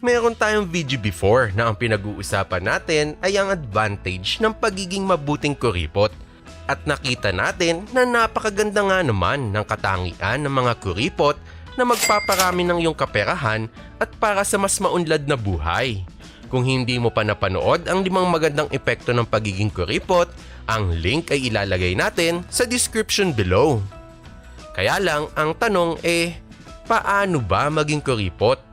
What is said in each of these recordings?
Meron tayong video before na ang pinag-uusapan natin ay ang advantage ng pagiging mabuting kuripot. At nakita natin na napakaganda nga naman ng katangian ng mga kuripot na magpaparami ng iyong kaperahan at para sa mas maunlad na buhay. Kung hindi mo pa napanood ang limang magandang epekto ng pagiging kuripot, ang link ay ilalagay natin sa description below. Kaya lang, ang tanong eh, paano ba maging kuripot?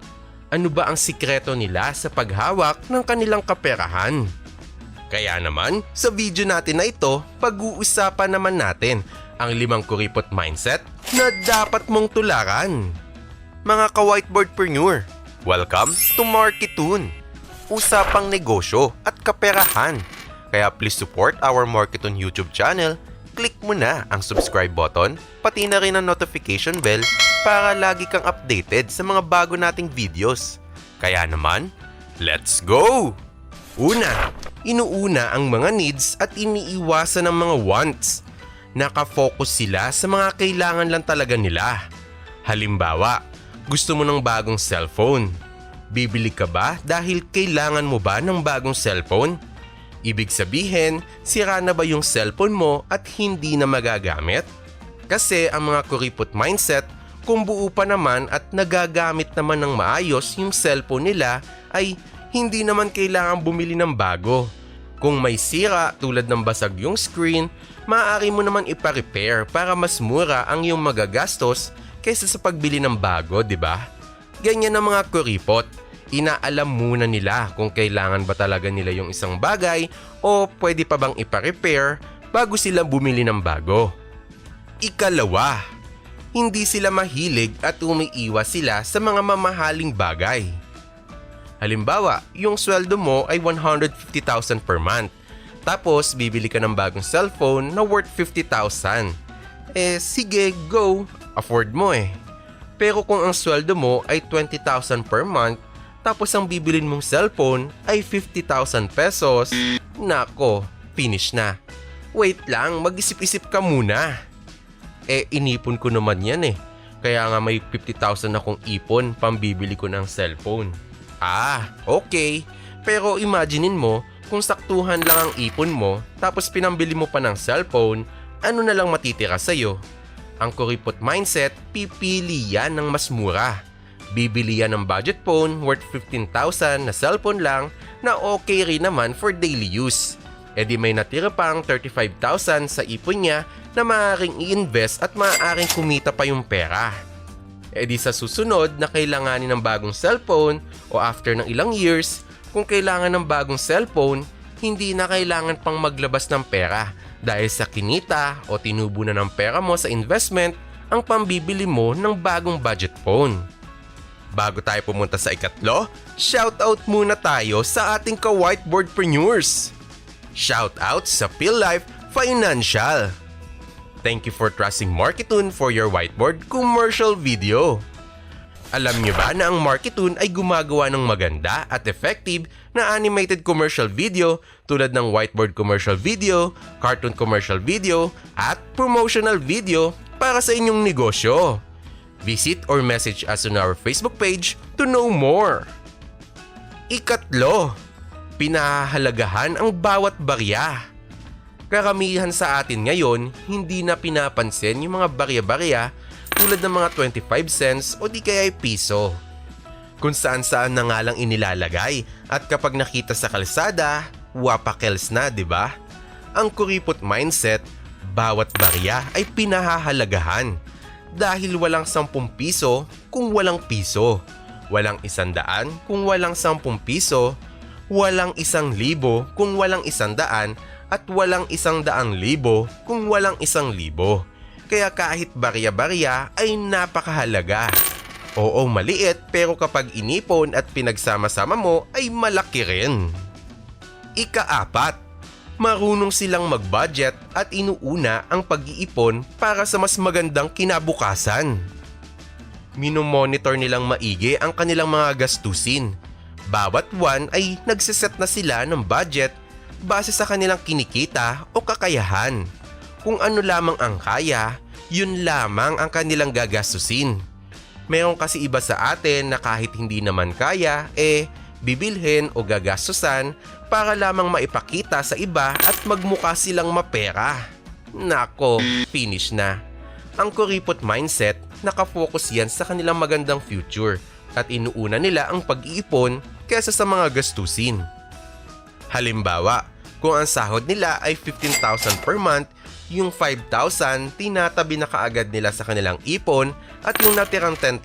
Ano ba ang sikreto nila sa paghawak ng kanilang kaperahan? Kaya naman, sa video natin na ito, pag-uusapan naman natin ang limang kuripot mindset na dapat mong tularan. Mga ka-whiteboardpreneur, welcome to Marketoon! Usapang negosyo at kaperahan. Kaya please support our Marketoon YouTube channel. Click mo na ang subscribe button, pati na rin ang notification bell para lagi kang updated sa mga bago nating videos. Kaya naman, let's go! Una, inuuna ang mga needs at iniiwasan ang mga wants. Nakafocus sila sa mga kailangan lang talaga nila. Halimbawa, gusto mo ng bagong cellphone. Bibili ka ba dahil kailangan mo ba ng bagong cellphone? Ibig sabihin, sira na ba yung cellphone mo at hindi na magagamit? Kasi ang mga kuripot mindset, kung buo pa naman at nagagamit naman ng maayos yung cellphone nila ay hindi naman kailangan bumili ng bago. Kung may sira tulad ng basag yung screen, maaari mo naman ipa-repair para mas mura ang iyong magagastos kaysa sa pagbili ng bago, di ba? Ganyan ang mga kuripot. Inaalam muna nila kung kailangan ba talaga nila yung isang bagay o pwede pa bang ipa-repair bago sila bumili ng bago. Ikalawa, hindi sila mahilig at umiiwas sila sa mga mamahaling bagay. Halimbawa, yung sweldo mo ay 150,000 per month. Tapos, bibili ka ng bagong cellphone na worth 50,000. Eh, sige, go. Afford mo eh. Pero kung ang sweldo mo ay 20,000 per month, tapos ang bibilin mong cellphone ay 50,000 pesos, nako, finish na. Wait lang, mag-isip-isip ka muna. Eh, inipon ko naman yan eh. Kaya nga may 50,000 akong ipon pambibili ko ng cellphone. Ah, okay. Pero imaginein mo, kung saktuhan lang ang ipon mo, tapos pinambili mo pa ng cellphone, ano na lang matitira sa'yo? Ang kuripot mindset, pipili yan ng mas mura. Bibili yan ng budget phone worth 15,000 na cellphone lang na okay rin naman for daily use. E di may natira pang 35,000 sa ipon niya na maaaring i-invest at maaaring kumita pa yung pera. E di sa susunod na kailanganin ng bagong cellphone o after ng ilang years, kung kailangan ng bagong cellphone, hindi na kailangan pang maglabas ng pera dahil sa kinita o tinubo na ng pera mo sa investment ang pambibili mo ng bagong budget phone. Bago tayo pumunta sa ikatlo, shoutout muna tayo sa ating ka-whiteboardpreneurs. Shoutout sa Peel Life Financial. Thank you for trusting Marketoon for your whiteboard commercial video. Alam niyo ba na ang Marketoon ay gumagawa ng maganda at effective na animated commercial video tulad ng whiteboard commercial video, cartoon commercial video, at promotional video para sa inyong negosyo. Visit or message us on our Facebook page to know more. Ikatlo, pinahahalagahan ang bawat barya. Karamihan sa atin ngayon, hindi na pinapansin yung mga barya-barya tulad ng mga 25 cents o di kaya ay piso. Kung saan saan na nga lang inilalagay at kapag nakita sa kalsada, wapakels na, di ba? Ang kuripot mindset, bawat barya ay pinahahalagahan dahil walang 10 piso kung walang piso. Walang isandaan kung walang 10 piso. Walang isang libo kung walang isandaan at walang isang daang libo kung walang isang libo. Kaya kahit barya-barya ay napakahalaga. Oo, maliit pero kapag inipon at pinagsama-sama mo ay malaki rin. Ikaapat, marunong silang mag-budget at inuuna ang pag-iipon para sa mas magandang kinabukasan. Minomonitor nilang maigi ang kanilang mga gastusin. Bawat buwan ay nagsiset na sila ng budget base sa kanilang kinikita o kakayahan. Kung ano lamang ang kaya, yun lamang ang kanilang gagastusin. Meron kasi iba sa atin na kahit hindi naman kaya, eh, bibilhin o gagastusan para lamang maipakita sa iba at magmukha silang mapera. Nako, finish na. Ang kuripot mindset, nakafocus yan sa kanilang magandang future at inuuna nila ang pag-iipon kaysa sa mga gastusin. Halimbawa, kung ang sahod nila ay 15,000 per month, yung 5,000 tinatabi na kaagad nila sa kanilang ipon at yung natirang 10,000,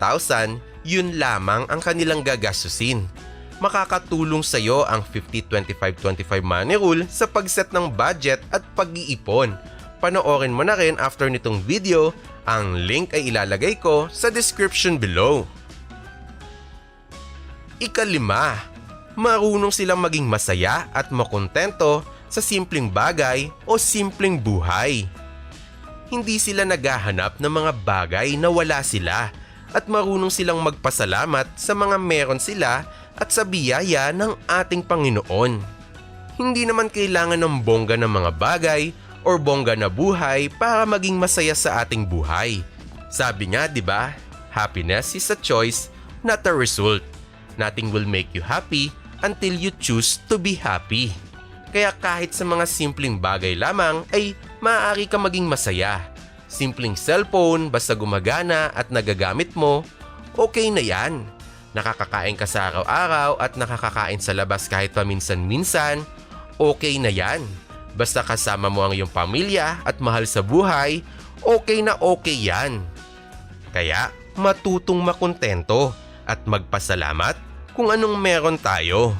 yun lamang ang kanilang gagastusin. Makakatulong sa iyo ang 50-25-25 money rule sa pagset ng budget at pag-iipon. Panoorin mo na rin after nitong video, ang link ay ilalagay ko sa description below. Ikalima, marunong silang maging masaya at makontento sa simpleng bagay o simpleng buhay. Hindi sila naghahanap ng mga bagay na wala sila at marunong silang magpasalamat sa mga meron sila at sa biyaya ng ating Panginoon. Hindi naman kailangan ng bongga ng mga bagay or bongga na buhay para maging masaya sa ating buhay. Sabi nga 'di ba, happiness is a choice, not a result. Nothing will make you happy until you choose to be happy. Kaya kahit sa mga simpleng bagay lamang ay maaari ka maging masaya. Simpleng cellphone basta gumagana at nagagamit mo, okay na yan. Nakakakain ka sa araw-araw at nakakakain sa labas kahit paminsan-minsan, okay na yan. Basta kasama mo ang iyong pamilya at mahal sa buhay, okay na okay yan. Kaya matutong makontento at magpasalamat kung anong meron tayo.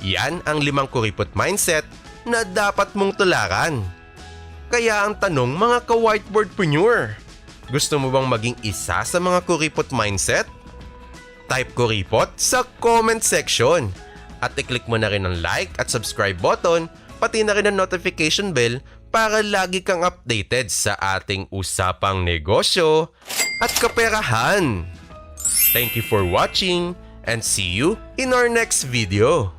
Yan ang limang kuripot mindset na dapat mong tularan. Kaya ang tanong mga ka-whiteboardpreneur, gusto mo bang maging isa sa mga kuripot mindset? Type kuripot sa comment section at i-click mo na rin ang like at subscribe button pati na rin ang notification bell para lagi kang updated sa ating usapang negosyo at kaperahan. Thank you for watching and see you in our next video.